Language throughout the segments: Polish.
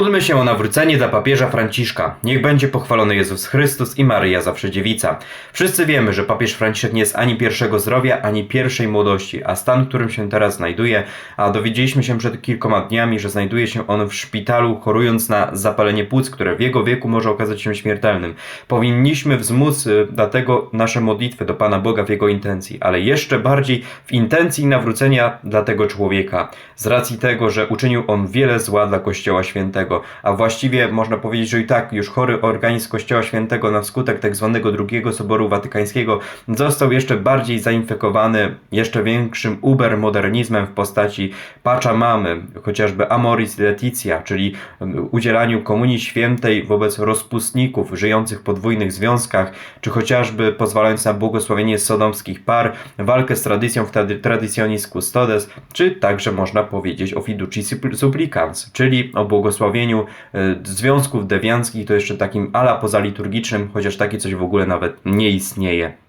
Módlmy się o nawrócenie dla papieża Franciszka. Niech będzie pochwalony Jezus Chrystus i Maryja zawsze dziewica. Wszyscy wiemy, że papież Franciszek nie jest ani pierwszego zdrowia, ani pierwszej młodości, a stan, w którym się teraz znajduje, a dowiedzieliśmy się przed kilkoma dniami, że znajduje się on w szpitalu, chorując na zapalenie płuc, które w jego wieku może okazać się śmiertelnym. Powinniśmy wzmóc y, dlatego nasze modlitwy do Pana Boga w jego intencji, ale jeszcze bardziej w intencji nawrócenia dla tego człowieka, z racji tego, że uczynił on wiele zła dla Kościoła Świętego, a właściwie można powiedzieć, że i tak już chory organizm Kościoła Świętego na skutek tak zwanego drugiego Soboru Watykańskiego został jeszcze bardziej zainfekowany jeszcze większym ubermodernizmem w postaci Pachamamy, chociażby Amoris Laetitia, czyli udzielaniu komunii świętej wobec rozpustników żyjących w podwójnych związkach, czy chociażby pozwalając na błogosławienie sodomskich par, walkę z tradycją w Traditionis Custodes, czy także można powiedzieć o fiduci suppl- supplicans, czyli o błogosławieniu e, związków dewianckich, to jeszcze takim ala pozaliturgicznym, chociaż takie coś w ogóle nawet nie istnieje.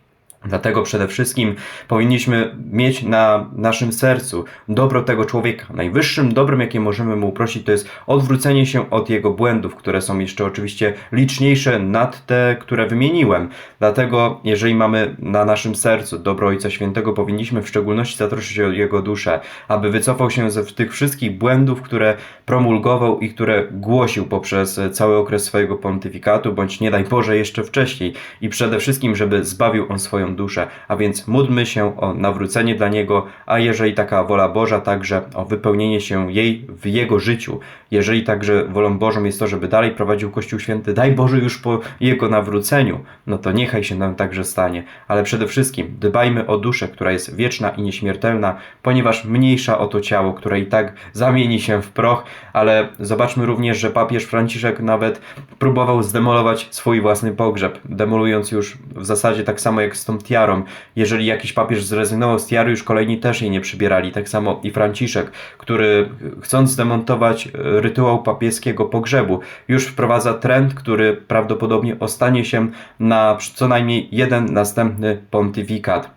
Dlatego przede wszystkim powinniśmy mieć na naszym sercu dobro tego człowieka. Najwyższym dobrem, jakie możemy mu prosić, to jest odwrócenie się od jego błędów, które są jeszcze oczywiście liczniejsze nad te, które wymieniłem. Dlatego, jeżeli mamy na naszym sercu dobro Ojca Świętego, powinniśmy w szczególności zatroszczyć o jego duszę, aby wycofał się ze tych wszystkich błędów, które promulgował i które głosił poprzez cały okres swojego pontyfikatu, bądź nie daj Boże jeszcze wcześniej. I przede wszystkim, żeby zbawił on swoją duszę. A więc módlmy się o nawrócenie dla niego, a jeżeli taka wola Boża, także o wypełnienie się jej w jego życiu. Jeżeli także wolą Bożą jest to, żeby dalej prowadził Kościół Święty, daj Boże już po jego nawróceniu, no to niechaj się nam także stanie. Ale przede wszystkim dbajmy o duszę, która jest wieczna i nieśmiertelna, ponieważ mniejsza o to ciało, które i tak zamieni się w proch, ale zobaczmy również, że papież Franciszek nawet próbował zdemolować swój własny pogrzeb, demolując już w zasadzie tak samo jak z tą tiarą. Jeżeli jakiś papież zrezygnował z tiary, już kolejni też jej nie przybierali. Tak samo i Franciszek, który chcąc zdemontować e, rytuał papieskiego pogrzebu, już wprowadza trend, który prawdopodobnie ostanie się na co najmniej jeden następny pontyfikat.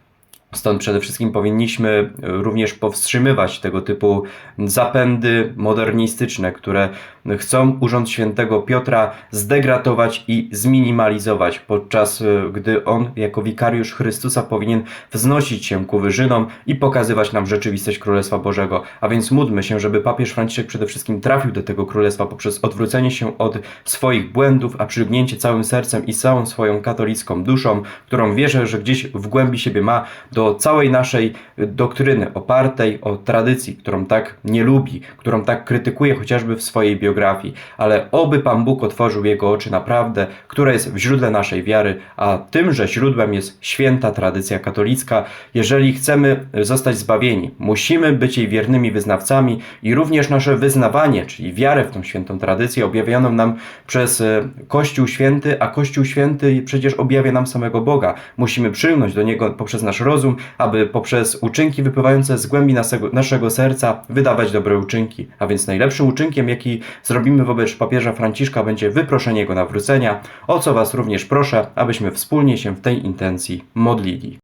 Stąd przede wszystkim powinniśmy również powstrzymywać tego typu zapędy modernistyczne, które chcą Urząd Świętego Piotra zdegratować i zminimalizować, podczas y, gdy on jako wikariusz Chrystusa powinien wznosić się ku wyżynom i pokazywać nam rzeczywistość Królestwa Bożego. A więc módlmy się, żeby papież Franciszek przede wszystkim trafił do tego Królestwa poprzez odwrócenie się od swoich błędów, a przylgnięcie całym sercem i całą swoją katolicką duszą, którą wierzę, że gdzieś w głębi siebie ma, do całej naszej doktryny opartej o tradycji, którą tak nie lubi, którą tak krytykuje chociażby w swojej biografii. Ale oby Pan Bóg otworzył jego oczy na prawdę, która jest w źródle naszej wiary, a tymże źródłem jest święta tradycja katolicka. Jeżeli chcemy zostać zbawieni, musimy być jej wiernymi wyznawcami i również nasze wyznawanie, czyli wiarę w tą świętą tradycję objawioną nam przez e, Kościół Święty, a Kościół Święty przecież objawia nam samego Boga. Musimy przylgnąć do Niego poprzez nasz rozum, aby poprzez uczynki wypływające z głębi naszego, naszego serca wydawać dobre uczynki. A więc najlepszym uczynkiem, jaki zrobimy wobec papieża Franciszka, będzie wyproszenie jego nawrócenia, o co Was również proszę, abyśmy wspólnie się w tej intencji modlili.